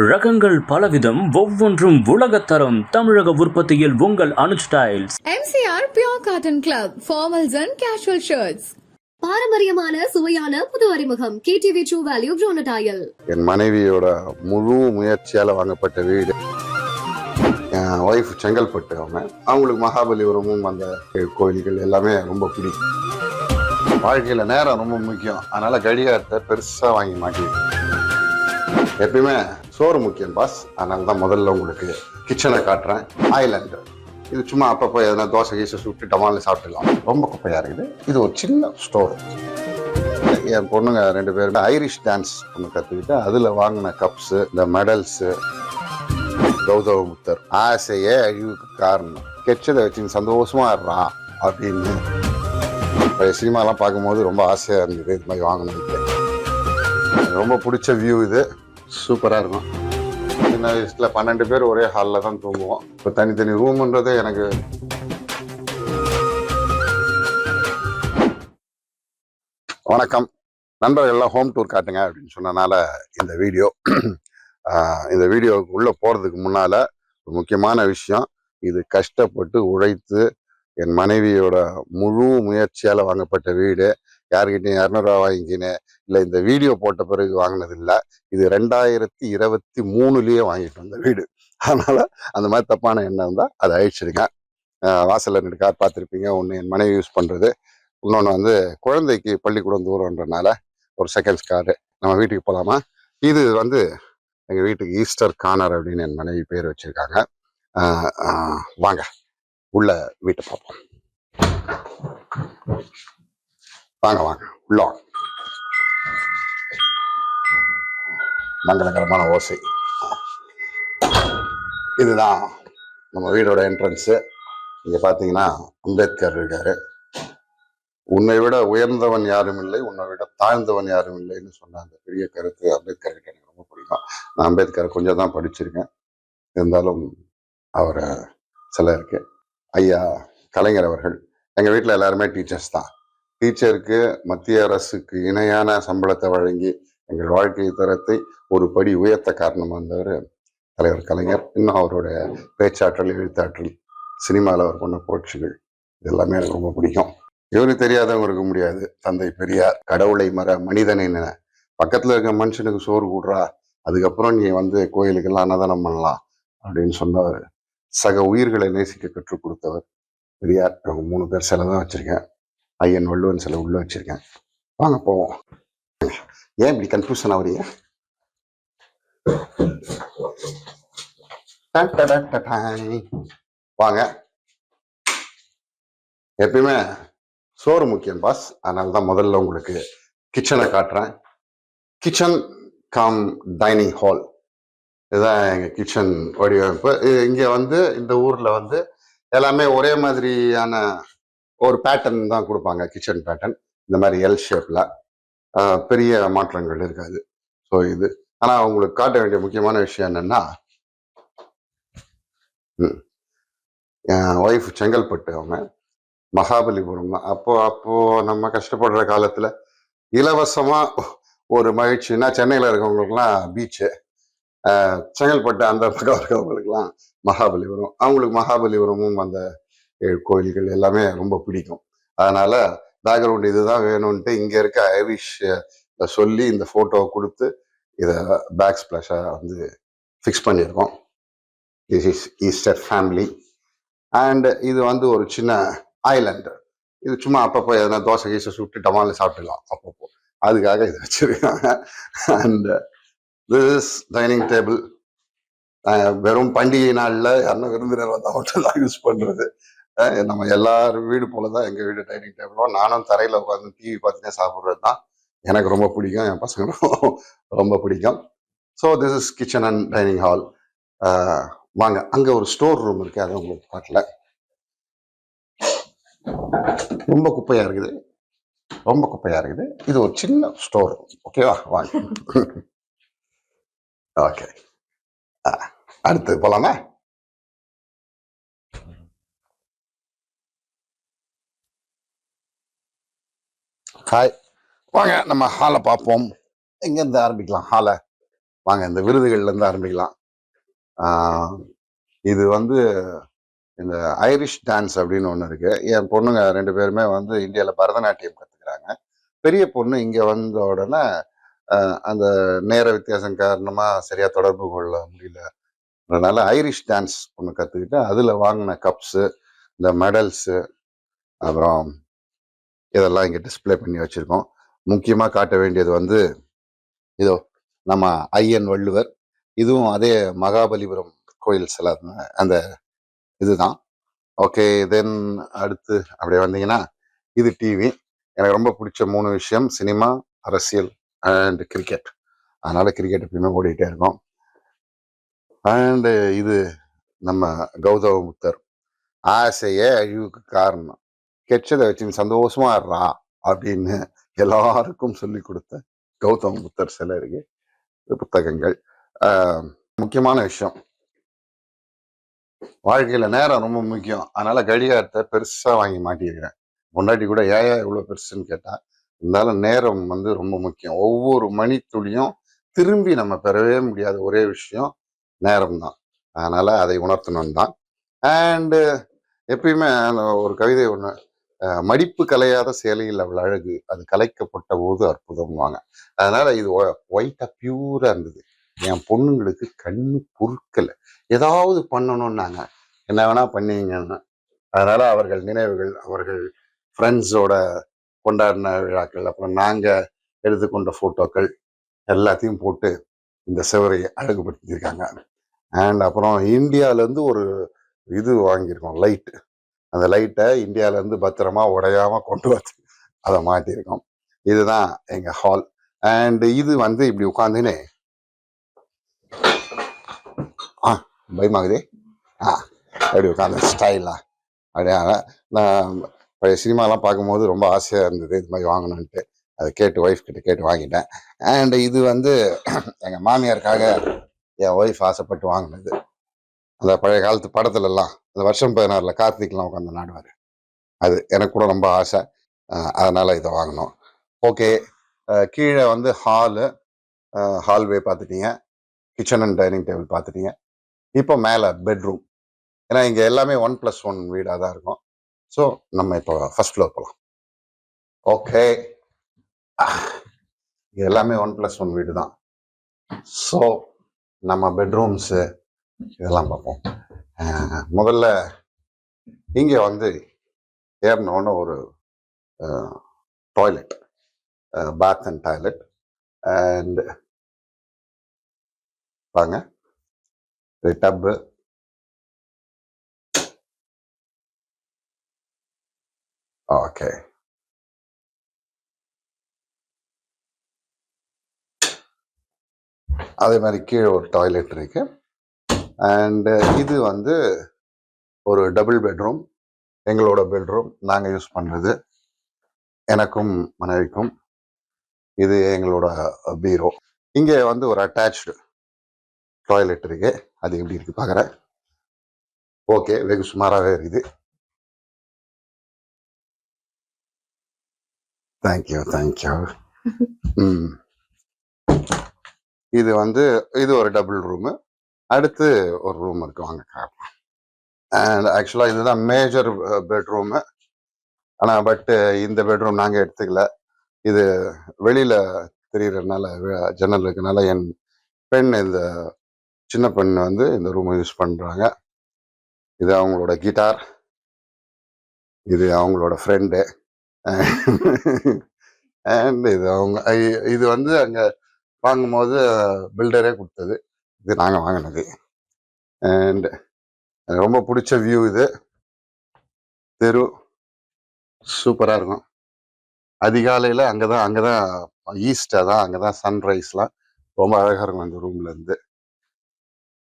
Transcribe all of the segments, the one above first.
ரகங்கள் பலவிதம் ஒவ்வொன்றும் உலகத்தரம் தமிழக உற்பத்தியில் உங்கள் Anuj tiles. MCR Pure Cotton Club, formals and casual shirts. பாரம்பரியமான சுவையான புது அறிமுகம். கேடிவி ட்ரூ வேல்யூ ப்ரோனடாயல் என் மனைவியோட முழு முயற்சியால் வாங்கப்பட்ட வீடு. என் ஒய்ஃப் செங்கல்பட்டு அவங்க. அவங்களுக்கு மகாபலிபுரமும் அந்த கோயில்கள் எல்லாமே ரொம்ப பிடிக்கும். வாழ்க்கையில் நேரம் ரொம்ப முக்கியம். அதனால கடிகாரத்தை பெருசாக வாங்கி மாட்டிருக்கேன். எப்பயுமே சோறு முக்கியம் பாஸ் அதனால தான் முதல்ல உங்களுக்கு கிச்சனை காட்டுறேன். ஐலாண்டு இது சும்மா அப்பப்போ எதனா தோசை கீசை சுட்டு டமாலில் சாப்பிட்டுலாம் ரொம்ப குப்பையாக இருக்குது. இது ஒரு சின்ன ஸ்டோர் என் பொண்ணுங்க ரெண்டு பேருமே ஐரிஷ் டான்ஸ் ஒன்று கற்றுக்கிட்டு அதில் வாங்கின கப்ஸு இந்த மெடல்ஸு கௌதவ புத்தர். ஆசையே அழிவுக்கு காரணம். கெச்சதை வச்சு சந்தோஷமாக இருறான் அப்படின்னு. பழைய சினிமாலாம் பார்க்கும்போது ரொம்ப ஆசையாக இருந்தது இது மாதிரி வாங்கணும்னு எனக்கு ரொம்ப பிடிச்ச வியூ இது. சூப்பராக இருக்கும். சின்ன வயசில் பன்னெண்டு பேர் ஒரே ஹாலில் தான் தூங்குவோம். இப்போ தனித்தனி ரூம்ன்றது எனக்கு வணக்கம். நண்பர்கள் எல்லாம் ஹோம் டூர் காட்டுங்க அப்படின்னு சொன்னனால இந்த வீடியோ இந்த வீடியோவுக்கு உள்ளே போகிறதுக்கு முன்னால் ஒரு முக்கியமான விஷயம். இது கஷ்டப்பட்டு உழைத்து என் மனைவியோட முழு முயற்சியால் வாங்கப்பட்ட வீடு. யாருக்கிட்டையும் இரநூறுவா வாங்கிக்கினேன் இல்லை இந்த வீடியோ போட்ட பிறகு வாங்கினது இல்லை இது ரெண்டாயிரத்தி இருபத்தி மூணுலேயே வாங்கிட்டு வந்த வீடு. அதனால் அந்த மாதிரி தப்பான எண்ணம் இருந்தால் அதை அழிச்சிடுங்க வாசலில் ரெண்டு கார் பார்த்துருப்பீங்க. ஒன்று என் மனைவி யூஸ் பண்ணுறது இன்னொன்று வந்து குழந்தைக்கு பள்ளிக்கூடம் தூரம்ன்றனால ஒரு செகண்ட்ஸ் காரு. நம்ம வீட்டுக்கு போகலாமா இது வந்து எங்கள் வீட்டுக்கு ஈஸ்டர் கானர் அப்படின்னு என் மனைவி பேர் வச்சிருக்காங்க. வாங்க. உள்ள வீட்டை பார்ப்போம். வாங்க வாங்க. உள்ள வாங்க. மங்களகரமான ஓசை. இதுதான் நம்ம வீடோட என்ட்ரன்ஸு இங்கே பார்த்தீங்கன்னா அம்பேத்கர் இருக்காரு. உன்னை விட உயர்ந்தவன் யாரும் இல்லை உன்னை விட தாழ்ந்தவன் யாரும் இல்லைன்னு சொன்ன அந்த பெரிய கருத்து அம்பேத்கர் கிட்ட எனக்கு ரொம்ப பிடிக்கும் நான் அம்பேத்கரை கொஞ்சம் தான் படிச்சிருக்கேன். இருந்தாலும் அவரை சில இருக்கு ஐயா கலைஞர் அவர்கள் எங்கள் வீட்டில் எல்லாருமே டீச்சர்ஸ் தான். டீச்சருக்கு மத்திய அரசுக்கு இணையான சம்பளத்தை வழங்கி எங்கள் வாழ்க்கை தரத்தை ஒரு படி உயர்த்த காரணமாக இருந்தவர் தலைவர் கலைஞர். இன்னும் அவருடைய பேச்சாற்றல் எழுத்தாற்றல் சினிமாவில் அவர் பண்ண புரட்சிகள் இது எல்லாமே எனக்கு ரொம்ப பிடிக்கும். இவரு தெரியாதவங்க இருக்க முடியாது. தந்தை பெரியார் கடவுளை மற மனிதனை நின பக்கத்தில் இருக்க மனுஷனுக்கு சோறு கூடுறா அதுக்கப்புறம் நீ வந்து கோயிலுக்கெல்லாம் அன்னதானம் பண்ணலாம் அப்படின்னு சொன்னவர். சக உயிர்களை நேசிக்க கற்றுக் கொடுத்தவர் பெரியார். இவங்க மூணு பேர் சிலை தான் வச்சிருக்கேன். ஐயன் வள்ளுவன் சிலை உள்ள வச்சிருக்கேன். வாங்க போவோம். ஏன் இப்படி கன்ஃபியூஷன் ஆகுறீங்க? வாங்க. எப்பயுமே சோறு முக்கியம் பாஸ் அதனால தான் முதல்ல உங்களுக்கு கிச்சனை காட்டுறேன். கிச்சன் கம் டைனிங் ஹால் இதுதான் எங்கள் கிச்சன் வடிவமைப்பு. இங்கே வந்து இந்த ஊரில் வந்து எல்லாமே ஒரே மாதிரியான ஒரு பேட்டர்ன் தான் கொடுப்பாங்க கிச்சன் பேட்டர்ன் இந்த மாதிரி எல் ஷேப்பில் பெரிய மாற்றங்கள் இருக்காது. ஸோ இது. ஆனால் உங்களுக்கு காட்ட வேண்டிய முக்கியமான விஷயம் என்னென்னா என் ஒய்ஃப் செங்கல்பட்டு அவங்க. மகாபலிபுரம் தான் அப்போ அப்போ நம்ம கஷ்டப்படுற காலத்துல இலவசமா ஒரு மகிழ்ச்சின்னா சென்னையில் இருக்கவங்களுக்குலாம் பீச்சு செங்கல்பட்டு அந்த பக்கம் இருக்கவங்களுக்குலாம் மகாபலிபுரம் அவங்களுக்கு மகாபலிபுரமும் அந்த கோயில்கள் எல்லாமே ரொம்ப பிடிக்கும். அதனால பேக்ரவுண்ட் இதுதான் வேணும்ன்ட்டு இங்க இருக்க ஐரிஷ் சொல்லி இந்த போட்டோவை கொடுத்து இதை பேக் ஸ்பிளாஷா வந்து ஃபிக்ஸ் பண்ணியிருக்கோம். This is Easter family and இது வந்து ஒரு சின்ன ஐலாண்டு இது சும்மா அப்பப்போ எதனா தோசை கீசை சுட்டு டமாலில் சாப்பிட்டுலாம் அப்பப்போ. அதுக்காக இது வச்சிருக்காங்க. அண்ட் திஸ் டைனிங் டேபிள் வெறும் பண்டிகை நாளில் யாருன்னா விருந்தினர் வந்தால் மட்டும் தான் யூஸ் பண்ணுறது நம்ம எல்லாரும் வீடு போல தான் எங்கள் வீடு டைனிங் டேபிளும் நானும் தரையில் உட்காந்து டிவி பார்த்துட்டே சாப்பிட்றது தான் எனக்கு ரொம்ப பிடிக்கும். என் பசங்களும் ரொம்ப பிடிக்கும். So this is kitchen and dining hall வாங்க. அங்கே ஒரு ஸ்டோர் ரூம் இருக்கு. அதை உங்களுக்கு காட்டல. ரொம்ப குப்பையா இருக்குது. ரொம்ப குப்பையா இருக்குது. இது ஒரு சின்ன ஸ்டோர் ஓகேவா வாங்க. ஓகே அடுத்து போலாமா? ஹாய் வாங்க நம்ம ஹாலை பார்ப்போம். எங்கேருந்து ஆரம்பிக்கலாம். ஹாலை வாங்க இந்த விருதுகள்லேருந்து ஆரம்பிக்கலாம். இது வந்து இந்த ஐரிஷ் டான்ஸ் அப்படின்னு ஒன்று இருக்குது என் பொண்ணுங்க ரெண்டு பேருமே வந்து இந்தியாவில் பரதநாட்டியம் கற்றுக்குறாங்க பெரிய பொண்ணு இங்கே வந்த உடனே அந்த நேர வித்தியாசம் காரணமாக சரியாக தொடர்பு கொள்ள முடியல அதனால் ஐரிஷ் டான்ஸ் ஒன்று கற்றுக்கிட்டு அதில் வாங்கின கப்ஸு இந்த மெடல்ஸு அப்புறம் இதெல்லாம் இங்கே டிஸ்ப்ளே பண்ணி வச்சுருக்கோம். முக்கியமாக காட்ட வேண்டியது வந்து இதோ நம்ம ஐயன் வள்ளுவர். இதுவும் அதே மகாபலிபுரம் கோயில் சில அந்த இதுதான். ஓகே தென் அடுத்து அப்படியே வந்தீங்கன்னா இது டிவி எனக்கு ரொம்ப பிடிச்ச மூணு விஷயம் சினிமா அரசியல் அண்ட் கிரிக்கெட் அதனால் கிரிக்கெட் எப்பயுமே ஓடிக்கிட்டே இருக்கும். அண்டு இது நம்ம கௌதம புத்தர். ஆசையே அழிவுக்கு காரணம். கெச்சதை வச்சு சந்தோஷமா இருறா அப்படின்னு எல்லாருக்கும் சொல்லி கொடுத்த கௌதம் புத்தர் சிலை இருக்கு புத்தகங்கள். ஆஹ் முக்கியமான விஷயம். வாழ்க்கையில நேரம் ரொம்ப முக்கியம். அதனால கடிகாரத்தை பெருசா வாங்கி மாட்டியிருக்கிறேன். முன்னாடி கூட ஏயா இவ்வளவு பெருசுன்னு கேட்டா இருந்தாலும் நேரம் வந்து ரொம்ப முக்கியம். ஒவ்வொரு மணித்துளியும் திரும்பி நம்ம பெறவே முடியாத ஒரே விஷயம் நேரம் தான் அதனால அதை உணர்த்தணும் தான் அண்டு எப்பயுமே அந்த ஒரு கவிதை ஒன்று மடிப்பு கலையாத சேலையில் அவள் அழகு அது கலைக்கப்பட்ட போது அற்புதம்வாங்க அதனால இது ஒயிட்டா பியூரா இருந்தது. என் பொண்ணுங்களுக்கு கண்ணு பொறுக்கல. ஏதாவது பண்ணணும்னாங்க. என்ன வேணா பண்ணீங்கன்னா அதனால அவர்கள் நினைவுகள் அவர்கள் ஃப்ரெண்ட்ஸோட கொண்டாடின விழாக்கள் அப்புறம் நாங்கள் எடுத்துக்கொண்ட போட்டோக்கள் எல்லாத்தையும் போட்டு இந்த செவரை அழகுபடுத்தியிருக்காங்க. அண்ட் அப்புறம் இந்தியாவிலேருந்து ஒரு இது வாங்கியிருக்கோம் லைட்டு அந்த லைட்டை இந்தியாவிலேருந்து பத்திரமா உடையாம கொண்டு வந்து அதை மாட்டியிருக்கோம். இதுதான் எங்கள் ஹால் அண்டு இது வந்து இப்படி உட்காந்துன்னு ஆ பயமாகுதே. ஆ அப்படி உட்காந்து ஸ்டைலா அப்படியே நான் பழைய சினிமாலாம் பார்க்கும்போது ரொம்ப ஆசையாக இருந்தது இது மாதிரி வாங்கணுன்ட்டு அதை கேட்டு ஒய்ஃப் கிட்ட கேட்டு வாங்கிட்டேன். அண்டு இது வந்து எங்கள் மாமியாருக்காக என் ஒய்ஃப் ஆசைப்பட்டு வாங்கினது. அந்த பழைய காலத்து படத்துல எல்லாம் அந்த வருஷம் பதினாறுல கார்த்திக்லாம் உட்காந்து நாடுவார் அது எனக்கு கூட ரொம்ப ஆசை. அதனால் அதனால இதை வாங்கினோம் ஓகே. கீழே வந்து ஹாலு ஹால்வே பார்த்துட்டீங்க கிச்சன் அண்ட் டைனிங் டேபிள் பார்த்துட்டீங்க இப்போ மேலே பெட்ரூம் ஏன்னா இங்கே எல்லாமே ஒன் ப்ளஸ் ஒன் வீடாக தான் இருக்கும். ஸோ நம்ம இப்போ ஃபர்ஸ்ட் ஃப்ளோர் போகலாம் ஓகே. எல்லாமே ஒன் ப்ளஸ் ஒன் வீடு தான் ஸோ நம்ம பெட்ரூம்ஸு இதெல்லாம் பார்ப்போம். முதல்ல இங்கே வந்து ஏறினோன்னு ஒரு toilet bath and toilet and பாங்க டப்பு ஓகே. அதே மாதிரி கீழே ஒரு டாய்லெட் இருக்கு. அண்ட் இது வந்து ஒரு டபுள் பெட்ரூம் எங்களோட பெட்ரூம் நாங்கள் யூஸ் பண்ணுறது எனக்கும் மனைவிக்கும். இது எங்களோட பீரோ. இங்கே வந்து ஒரு அட்டாச்சு டாய்லெட் இருக்கு. அது எப்படி இருக்கு பார்க்குறேன் ஓகே வெகு சுமாராகவே இருக்குது. தேங்க்யூ தேங்க்யூ ம். இது வந்து இது ஒரு டபுள் ரூமு அடுத்து ஒரு ரூம் இருக்கு வாங்க காட்டலாம் அண்ட் ஆக்சுவலாக இதுதான் மேஜர் பெட்ரூமு ஆனால் பட் இந்த பெட்ரூம் நாங்கள் எடுத்துக்கல. இது வெளியில தெரியறதுனால ஜன்னல் இருக்கனால என் பெண் இந்த சின்ன பெண் வந்து இந்த ரூமை யூஸ் பண்றாங்க. இது அவங்களோட கிட்டார் இது அவங்களோட ஃப்ரெண்டு அண்ட் இது அவங்க இது வந்து அங்க வாங்கும்போது பில்டரே கொடுத்தது. இது நாங்கள் வாங்கினது. அண்ட் ரொம்ப பிடிச்ச வியூ இது. தெரு. சூப்பராக இருக்கும். அதிகாலையில் அங்கே தான் அங்கே தான் ஈஸ்டாக தான் அங்கே தான் சன்ரைஸ்லாம் ரொம்ப அழகாக இருக்கும் அந்த ரூம்லேருந்து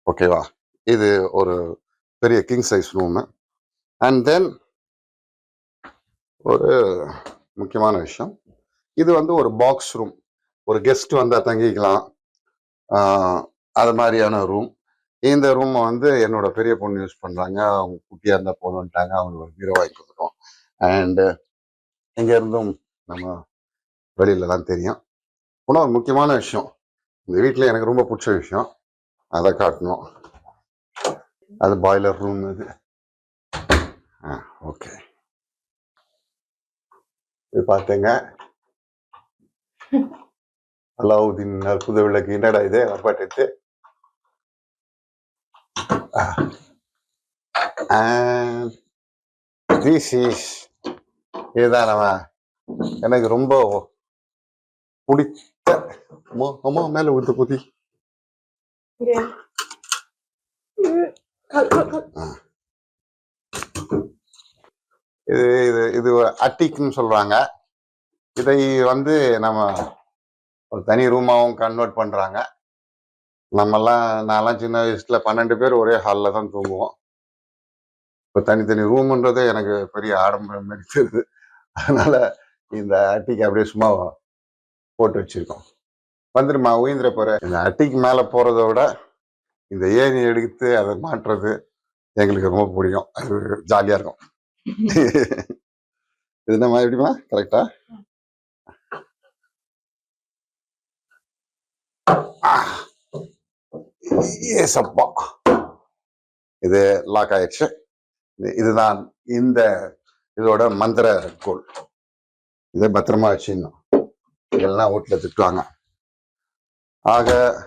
ஓகேவா இது ஒரு பெரிய king size room and then ஒரு முக்கியமான விஷயம். இது வந்து ஒரு பாக்ஸ் ரூம் ஒரு கெஸ்ட் வந்தால் தங்கிக்கலாம். அது மாதிரியான ரூம் இந்த ரூமை வந்து என்னோட பெரிய பொண்ணு யூஸ் பண்ணுறாங்க அவங்க குட்டியாக இருந்தால் போதும்ட்டாங்க அவங்க ஒரு பீரோ வாங்கி கொடுத்துருவோம் அண்டு இங்க இருந்தும் நம்ம வெளியில தான் தெரியும். இன்னொரு முக்கியமான விஷயம். இந்த வீட்டில் எனக்கு ரொம்ப பிடிச்ச விஷயம். அதை காட்டணும். அது பாய்லர் ரூம் இது. ஆ ஓகே இது பார்த்தேங்க அலாவுதீன் அற்புத விளக்கு. என்னடா இது? அப்பாட்டு திஸ் இஸ் இதுதான் நம்ம எனக்கு ரொம்ப பிடித்த அம்மா அம்மா மேல ஊத்து குதி இது இது இது அட்டிக்னு சொல்றாங்க. இதை வந்து நம்ம ஒரு தனி ரூமாவும் கன்வெர்ட் பண்றாங்க. நம்மெல்லாம் நான்லாம் சின்ன வயசுல பன்னெண்டு பேர் ஒரே ஹாலில் தான் தூங்குவோம். இப்போ தனித்தனி ரூம்ன்றதே எனக்கு பெரிய ஆடம்பரம் மாதிரி தெரியுது அதனால இந்த அட்டிக்கு அப்படியே சும்மா போட்டு வச்சிருக்கோம். வந்துருமா உயிந்திர போற. இந்த அட்டிக்கு மேலே போகிறத விட இந்த ஏணி எடுத்து அதை மாட்டுறது எங்களுக்கு ரொம்ப பிடிக்கும். அது ஜாலியாக இருக்கும். இது நம்ம எப்படிமா கரெக்டா ஏசப்பா. இது லாக் ஆயிடுச்சு. இது- இதுதான் இந்த இதோட மந்திர கோல் இதை பத்திரமா வச்சுக்கணும் இதெல்லாம் வீட்டில் திட்டுவாங்க. ஆக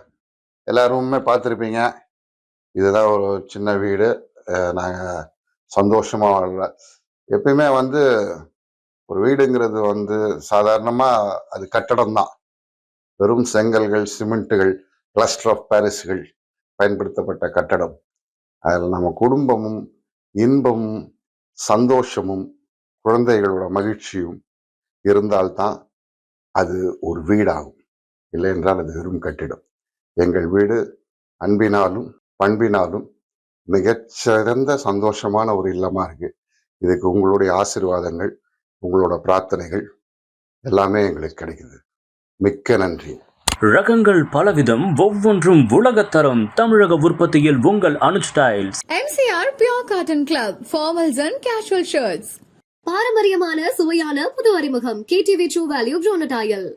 எல்லாருமே பார்த்துருப்பீங்க. இதுதான் ஒரு சின்ன வீடு. நாங்கள் சந்தோஷமாக வாழல எப்பயுமே வந்து ஒரு வீடுங்கிறது வந்து சாதாரணமாக அது கட்டடம் தான் வெறும் செங்கல்கள் சிமெண்ட்டுகள் கிளஸ்டர் ஆஃப் பாரிஸ்கள் பயன்படுத்தப்பட்ட கட்டடம். அதில் நம்ம குடும்பமும் இன்பமும் சந்தோஷமும் குழந்தைகளோட மகிழ்ச்சியும் இருந்தால்தான் அது ஒரு வீடாகும். இல்லை என்றால் அது வெறும் கட்டிடம். எங்கள் வீடு அன்பினாலும் பண்பினாலும் மிகச்சிறந்த சந்தோஷமான ஒரு இல்லமாக இருக்குது இதுக்கு உங்களுடைய ஆசீர்வாதங்கள் உங்களோட பிரார்த்தனைகள் எல்லாமே எங்களுக்கு கிடைக்குது. மிக்க நன்றி. ரகங்கள் பலவிதம் ஒவ்வொன்றும் உலகத்தரம் தமிழக உற்பத்தியில் உங்கள் Anu styles MCR pure cotton club formals and casual shirts பாரம்பரியமான சுவையான புது அறிமுகம். KTV true value ப்ரோனடாயல்